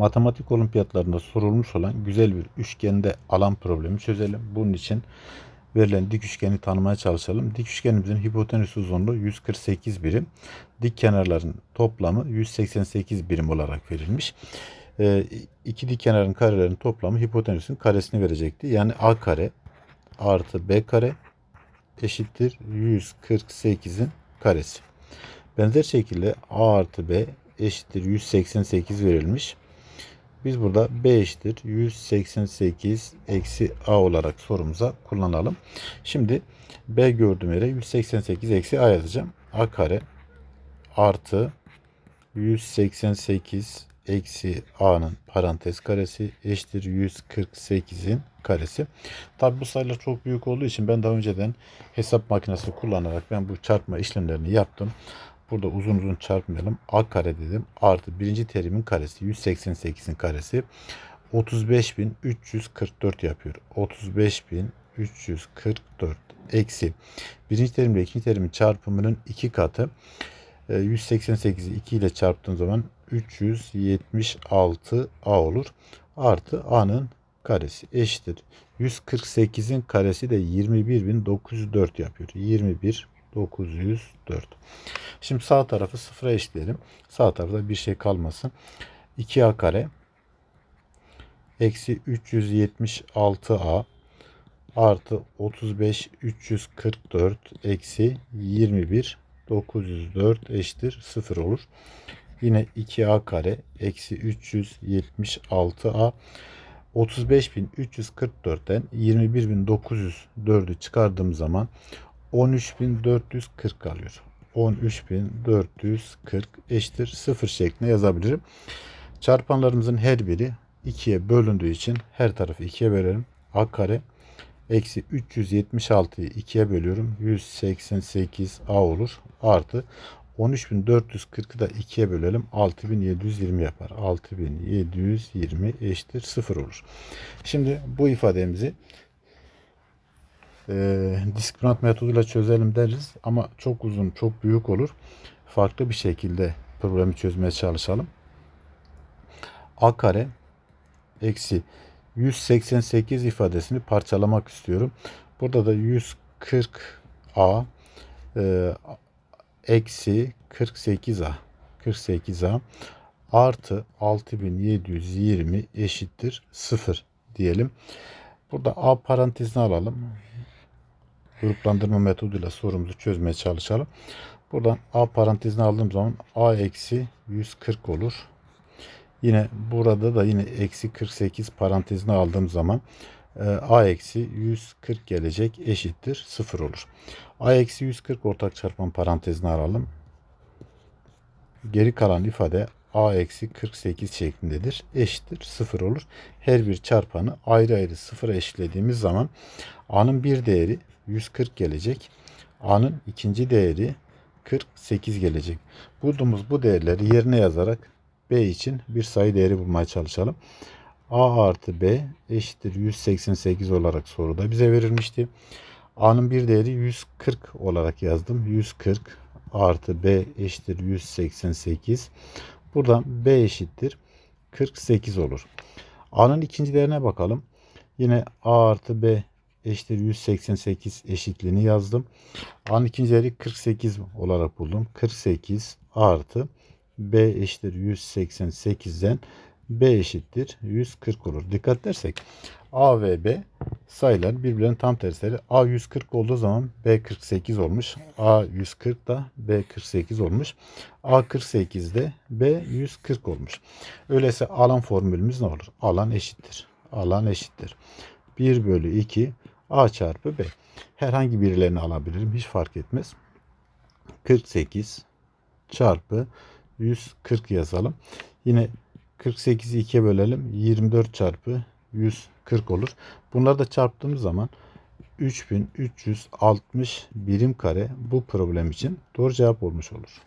matematik olimpiyatlarında sorulmuş olan güzel bir üçgende alan problemi çözelim. Bunun için verilen dik üçgeni tanımaya çalışalım. Dik üçgenimizin hipotenüs uzunluğu 148 birim. Dik kenarların toplamı 188 birim olarak verilmiş. Ee, iki dik kenarın karelerinin toplamı hipotenüsün karesini verecekti. Yani a kare artı b kare eşittir 148'in karesi. Benzer şekilde a artı b eşittir 188 verilmiş. Biz burada b eşittir 188 eksi a olarak sorumuza kullanalım. Şimdi b gördüğüm yere 188 eksi a yazacağım. a kare artı 188 eksi a'nın parantez karesi eşittir 148'in karesi. Tabi bu sayılar çok büyük olduğu için ben daha önceden hesap makinesi kullanarak ben bu çarpma işlemlerini yaptım. Burada uzun uzun çarpmayalım. A kare dedim. Artı birinci terimin karesi 188'in karesi 35.344 yapıyor. 35.344 eksi birinci terimle ikinci terimin çarpımının iki katı. 188'i 2 ile çarptığım zaman 376 A olur. Artı A'nın karesi eşittir. 148'in karesi de 21.904 yapıyor. 21.904. Şimdi sağ tarafı sıfıra eşitleyelim. Sağ tarafta bir şey kalmasın. 2A kare eksi 376A artı 35 344 eksi 21 904 eşittir 0 olur. Yine 2a kare eksi 376a 35.344'ten 21.904'ü çıkardığım zaman 13.440 kalıyor. 13.440 eşittir 0 şeklinde yazabilirim. Çarpanlarımızın her biri 2'ye bölündüğü için her tarafı 2'ye bölerim. a kare eksi 376'yı 2'ye bölüyorum. 188 a olur. Artı 13.440'ı da 2'ye bölelim. 6.720 yapar. 6.720 eşittir 0 olur. Şimdi bu ifademizi e, diskriminant metoduyla çözelim deriz. Ama çok uzun, çok büyük olur. Farklı bir şekilde problemi çözmeye çalışalım. a kare eksi 188 ifadesini parçalamak istiyorum. Burada da 140a e, eksi 48a 48a artı 6720 eşittir 0 diyelim. Burada a parantezini alalım. Gruplandırma metoduyla sorumuzu çözmeye çalışalım. Buradan a parantezini aldığım zaman a eksi 140 olur. Yine burada da yine eksi 48 parantezine aldığım zaman e, a eksi 140 gelecek eşittir 0 olur. a eksi 140 ortak çarpan parantezine alalım. Geri kalan ifade a eksi 48 şeklindedir. Eşittir 0 olur. Her bir çarpanı ayrı ayrı sıfıra eşitlediğimiz zaman a'nın bir değeri 140 gelecek. a'nın ikinci değeri 48 gelecek. Bulduğumuz bu değerleri yerine yazarak B için bir sayı değeri bulmaya çalışalım. A artı B eşittir 188 olarak soruda bize verilmişti. A'nın bir değeri 140 olarak yazdım. 140 artı B eşittir 188. Buradan B eşittir 48 olur. A'nın ikinci değerine bakalım. Yine A artı B eşittir 188 eşitliğini yazdım. A'nın ikinci değeri 48 olarak buldum. 48 artı B eşittir 188'den B eşittir 140 olur. Dikkat edersek A ve B sayılar birbirlerinin tam tersleri. A 140 olduğu zaman B 48 olmuş. A 140 da B 48 olmuş. A 48 de B 140 olmuş. Öyleyse alan formülümüz ne olur? Alan eşittir. Alan eşittir. 1 bölü 2 A çarpı B. Herhangi birilerini alabilirim. Hiç fark etmez. 48 çarpı 140 yazalım. Yine 48'i 2'ye bölelim. 24 çarpı 140 olur. Bunları da çarptığımız zaman 3360 birim kare bu problem için doğru cevap olmuş olur.